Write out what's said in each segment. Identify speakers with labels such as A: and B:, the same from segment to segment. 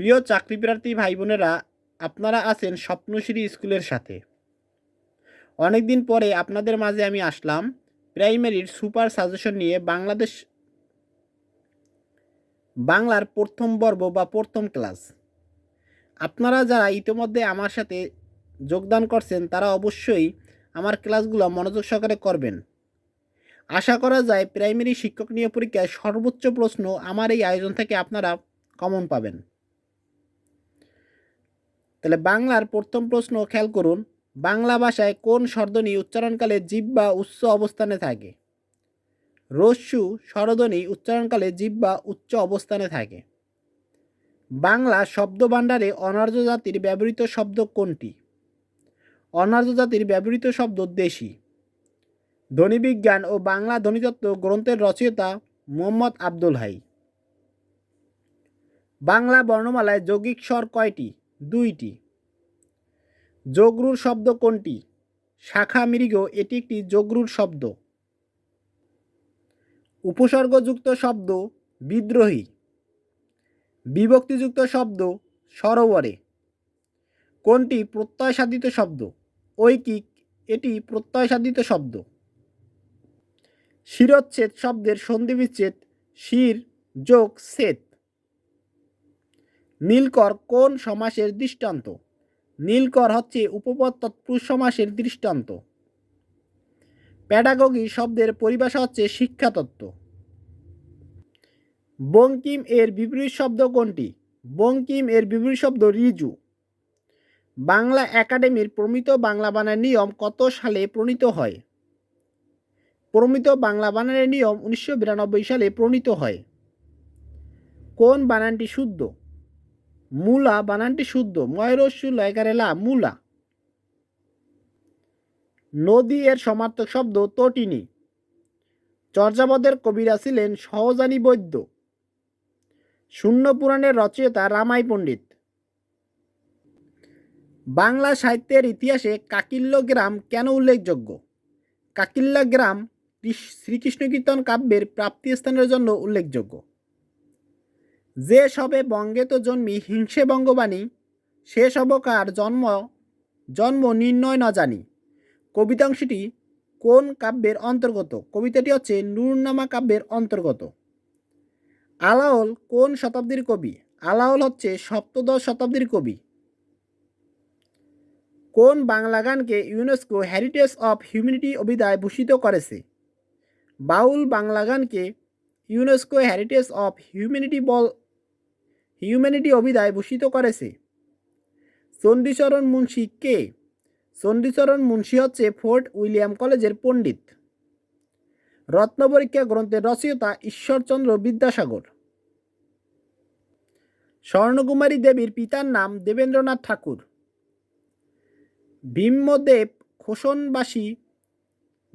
A: প্রিয় চাকরিপ্রার্থী ভাই বোনেরা আপনারা আছেন স্বপ্নশ্রী স্কুলের সাথে। অনেক দিন পরে আপনাদের মাঝে আমি আসলাম প্রাইমারির সুপার সাজেশন নিয়ে বাংলাদেশ বাংলার প্রথম পর্ব বা প্রথম ক্লাস। আপনারা যারা ইতিমধ্যে আমার সাথে যোগদান করছেন, তারা অবশ্যই আমার ক্লাসগুলো মনোযোগ সহকারে করবেন। আশা করা যায় প্রাইমারি শিক্ষক নিয়োগ পরীক্ষায় সর্বোচ্চ প্রশ্ন আমার এই আয়োজন থেকে আপনারা কমন পাবেন। তাহলে বাংলার প্রথম প্রশ্ন খেয়াল করুন, বাংলা ভাষায় কোন স্বরধ্বনি উচ্চারণকালে জিব্বা উচ্চ অবস্থানে থাকে? রস্যু স্বরধ্বনি উচ্চারণকালে জিব্বা উচ্চ অবস্থানে থাকে। বাংলা শব্দ ভাণ্ডারে অনার্য জাতির ব্যবহৃত শব্দ কোনটি? অনার্য জাতির ব্যবহৃত শব্দ দেশি। ধ্বনিবিজ্ঞান ও বাংলা ধ্বনিতত্ত্ব গ্রন্থের রচয়িতা মোহাম্মদ আব্দুল হাই। বাংলা বর্ণমালায় যৌগিক স্বর কয়টি? দুইটি। যোগরুর শব্দ কোনটি? শাখা মৃগ এটি একটি যোগরুর শব্দ। উপসর্গযুক্ত শব্দ বিদ্রোহী। বিভক্তিযুক্ত শব্দ সরোবরে। কোনটি প্রত্যয় সাধিত শব্দ? ঐকিক, এটি প্রত্যয় সাধিত শব্দ। শিরচ্ছেদ শব্দের সন্ধিবিচ্ছেদ, শির যোগ সেত নীলকর কোন সমাসের দৃষ্টান্ত? নীলকর হচ্ছে উপপদ তৎপুরুষ সমাসের দৃষ্টান্ত। প্যাডাগগি শব্দের পরিভাষা হচ্ছে শিক্ষাতত্ত্ব। বঙ্কিম এর বিপরীত শব্দ কোনটি? বঙ্কিম এর বিপরীত শব্দ রিজু। বাংলা একাডেমির প্রমিত বাংলা বানার নিয়ম কত সালে প্রণীত হয়? প্রমিত বাংলা বানানের নিয়ম উনিশশো বিরানব্বই সালে প্রণীত হয়। কোন বানানটি শুদ্ধ? মূলা, বানানটি শুদ্ধ। ময়রস্যু লয়কারেলা মূলা। নদী এর সমার্থক শব্দ তটিনী। চর্যাপদের কবিরা ছিলেন সহজানী বৈদ্য। শূন্য পুরাণের রচয়িতা রামাই পণ্ডিত। বাংলা সাহিত্যের ইতিহাসে কাকিল্য গ্রাম কেন উল্লেখযোগ্য? কাকিল্লা গ্রাম শ্রীকৃষ্ণ কীর্তন কাব্যের প্রাপ্তিস্থানের জন্য উল্লেখযোগ্য। যে সবে বঙ্গে তো জন্মি হিংসে বঙ্গবাণী, সে সবকার জন্ম জন্ম নির্ণয় ন জানি। কবিতাংশটি কোন কাব্যের অন্তর্গত? কবিতাটি হচ্ছে নুরনামা কাব্যের অন্তর্গত। আলাওল কোন শতাব্দীর কবি? আলাওল হচ্ছে সপ্তদশ শতাব্দীর কবি। কোন বাংলা গানকে ইউনেস্কো হেরিটেজ অফ হিউম্যানিটি অভিধায় ভূষিত করেছে? বাউল বাংলা গানকে ইউনেস্কো হেরিটেজ অফ হিউম্যানিটি বল হিউম্যানিটি অভিধায় ভূষিত করেছে। চণ্ডীচরণ মুন্সী কে? চণ্ডীচরণ মুন্সী হচ্ছে ফোর্ট উইলিয়াম কলেজের পণ্ডিত। রত্নপরীক্ষা গ্রন্থের রচয়িতা ঈশ্বরচন্দ্র বিদ্যাসাগর। স্বর্ণকুমারী দেবীর পিতার নাম দেবেন্দ্রনাথ ঠাকুর। ভীমদেব খোসনবাসী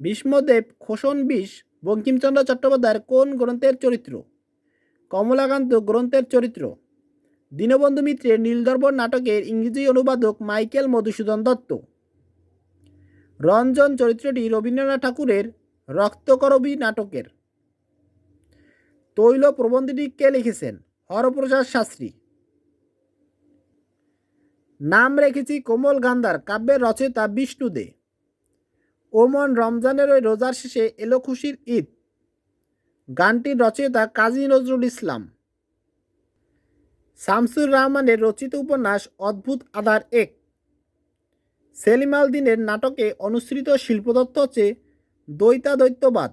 A: ভীষ্মদেব খোসন বিষ বঙ্কিমচন্দ্র চট্টোপাধ্যায়ের কোন গ্রন্থের চরিত্র? কমলাকান্ত গ্রন্থের চরিত্র। দীনবন্ধু মিত্রের নীলদর্পণ নাটকের ইংরেজি অনুবাদক মাইকেল মধুসূদন দত্ত। রঞ্জন চরিত্রটি রবীন্দ্রনাথ ঠাকুরের রক্তকরবী নাটকের। তৈল প্রবন্ধটি কে লিখেছেন? হরপ্রসাদ শাস্ত্রী। নাম রেখেছি কোমল গান্ধার, কাব্যের রচয়িতা বিষ্ণু দে। ওমন রমজানের ওই রোজার শেষে এলো খুশির ঈদ। গানটির রচয়িতা কাজী নজরুল ইসলাম। শামসুর রহমানের রচিত উপন্যাস অদ্ভুত আধার এক। সেলিমাল দিনের নাটকে অনুসৃত শিল্পতত্ত্ব হচ্ছে দ্বৈতাদ্বৈতবাদ।